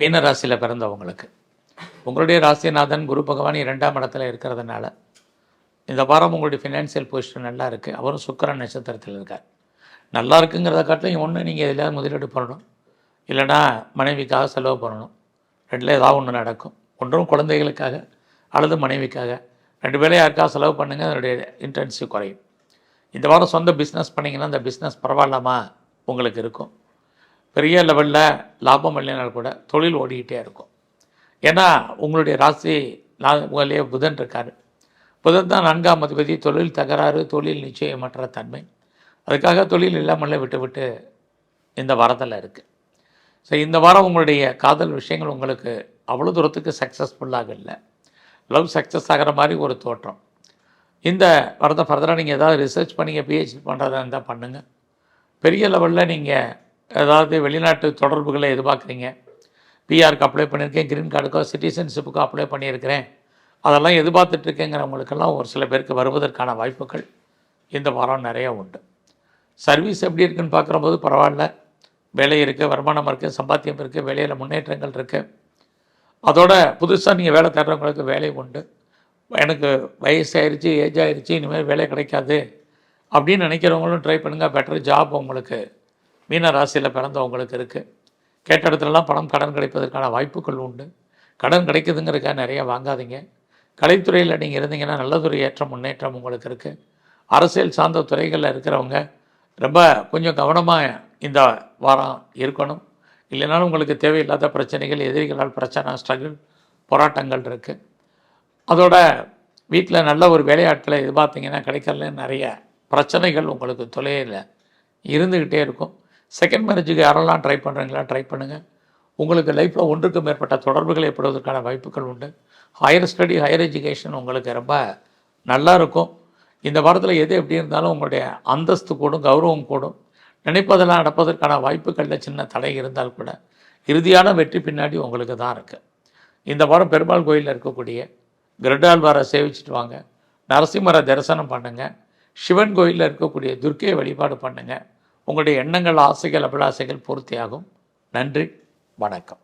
மீன ராசியில் பிறந்தவங்களுக்கு. உங்களுடைய ராசிநாதன் குரு பகவான் இரண்டாம் இடத்துல இருக்கிறதுனால இந்த வாரம் உங்களுடைய ஃபினான்சியல் பொசிஷன் நல்லா இருக்குது அவரும் சுக்கரன் நட்சத்திரத்தில் இருக்கார். நல்லா இருக்குங்கிறத காட்டிலும் ஒன்று நீங்கள் எதில் முதலீடு பண்ணணும். இல்லைன்னா மனைவிக்காக செலவு பண்ணணும். ரெண்டில் ஏதாவது ஒன்று நடக்கும். ஒன்றும் குழந்தைகளுக்காக அல்லது மனைவிக்காக. ரெண்டு பேரும் யாருக்காக செலவு பண்ணுங்கள் அதனுடைய இன்டென்சிவ் குறையும். இந்த வாரம் சொந்த பிஸ்னஸ் பண்ணிங்கன்னா அந்த பிஸ்னஸ் பரவாயில்லாமா உங்களுக்கு இருக்கும். பெரிய லெவலில் லாபம் இல்லைனாலும் கூட தொழில் ஓடிக்கிட்டே இருக்கும். ஏன்னா உங்களுடைய ராசி உங்களையே புதன் இருக்கார். புதன் தான் நான்காம் அதிபதி தொழில் தகராறு தொழில் நிச்சயமற்ற தன்மை. அதுக்காக தொழில் இல்லாமலே விட்டு விட்டு இந்த வாரத்தில் இருக்குது ஸோ இந்த வாரம் உங்களுடைய காதல் விஷயங்கள் உங்களுக்கு அவ்வளோ தூரத்துக்கு சக்ஸஸ்ஃபுல்லாக இல்லை. லவ் சக்ஸஸ் ஆகிற மாதிரி ஒரு தோற்றம். இந்த வரத ஃபர்தராக நீங்கள் ஏதாவது ரிசர்ச் பண்ணி பிஹெச்டி பண்ணுறதா இருந்தால் பண்ணுங்கள் பெரிய லெவலில் நீங்கள் ஏதாவது வெளிநாட்டு தொடர்புகளை எதிர்பார்க்குறீங்க. பிஆருக்கு அப்ளை பண்ணியிருக்கேன் க்ரீன் கார்டுக்கோ சிட்டிசன்ஷிப்புக்கோ அப்ளை பண்ணியிருக்கிறேன். அதெல்லாம் எதிர்பார்த்துட்ருக்கேங்கிறவங்களுக்கெல்லாம் ஒரு சில பேருக்கு வருவதற்கான வாய்ப்புகள் இந்த வாரம் நிறைய உண்டு. சர்வீஸ் எப்படி இருக்குன்னு பார்க்குறபோது பரவாயில்ல. வேலை இருக்குது வருமானம் இருக்குது சம்பாத்தியம் இருக்குது வேலையில் முன்னேற்றங்கள் இருக்குது அதோட புதுசாக நீங்கள் வேலை தேடுறவங்களுக்கு வேலை உண்டு. எனக்கு வயசாயிருச்சு ஏஜ் ஆயிடுச்சு இனிமேல் வேலை கிடைக்காது அப்படின்னு நினைக்கிறவங்களும் ட்ரை பண்ணுங்கள் பெட்டர் ஜாப் உங்களுக்கு மீன ராசியில் பிறந்தவங்களுக்கு இருக்குது கேட்ட இடத்துலலாம் பணம் கடன் கிடைப்பதற்கான வாய்ப்புகள் உண்டு. கடன் கிடைக்குதுங்கிறதுக்காக நிறைய வாங்காதீங்க. கலைத்துறையில் நீங்கள் இருந்தீங்கன்னா நல்லதொரு ஏற்றம் முன்னேற்றம் உங்களுக்கு இருக்குது அரசியல் சார்ந்த துறைகளில் இருக்கிறவங்க ரொம்ப கொஞ்சம் கவனமாக இந்த வாரம் இருக்கணும். இல்லைனாலும் உங்களுக்கு தேவையில்லாத பிரச்சனைகள் எதிரிகளால் பிரச்சனை ஸ்ட்ரகிள் போராட்டங்கள் இருக்குது அதோட வீட்டில் நல்ல ஒரு வேலையாட்களை எதிர்பார்த்தீங்கன்னா கிடைக்கல நிறைய பிரச்சனைகள் உங்களுக்கு தொலையில் இருந்துக்கிட்டே இருக்கும். செகண்ட் மேரேஜுக்கு யாரெல்லாம் ட்ரை பண்ணுறீங்களா ட்ரை பண்ணுங்கள் உங்களுக்கு லைஃப்பில் ஒன்றுக்கு மேற்பட்ட தொடர்புகள் ஏற்படுவதற்கான வாய்ப்புகள் உண்டு. ஹையர் ஸ்டடி ஹையர் எஜுகேஷன் உங்களுக்கு ரொம்ப நல்லா இருக்கும். இந்த வாரத்தில் எது எப்படி இருந்தாலும் உங்களுடைய அந்தஸ்து கூடும் கௌரவம் கூடும். நினைப்பதெல்லாம் நடப்பதற்கான வாய்ப்புகளில் சின்ன தடை இருந்தால் கூட இறுதியான வெற்றி பின்னாடி உங்களுக்கு தான் இருக்குது இந்த வாரம் பெருமாள் கோயிலில் இருக்கக்கூடிய கிரடால்வாரை சேவிச்சிட்டு வாங்க. நரசிம்மரை தரிசனம் பண்ணுங்கள் சிவன் கோயிலில் இருக்கக்கூடிய துர்க்கையை வழிபாடு பண்ணுங்கள் உங்களுடைய எண்ணங்கள் ஆசைகள் அபிலாசைகள் பூர்த்தியாகும். நன்றி வணக்கம்.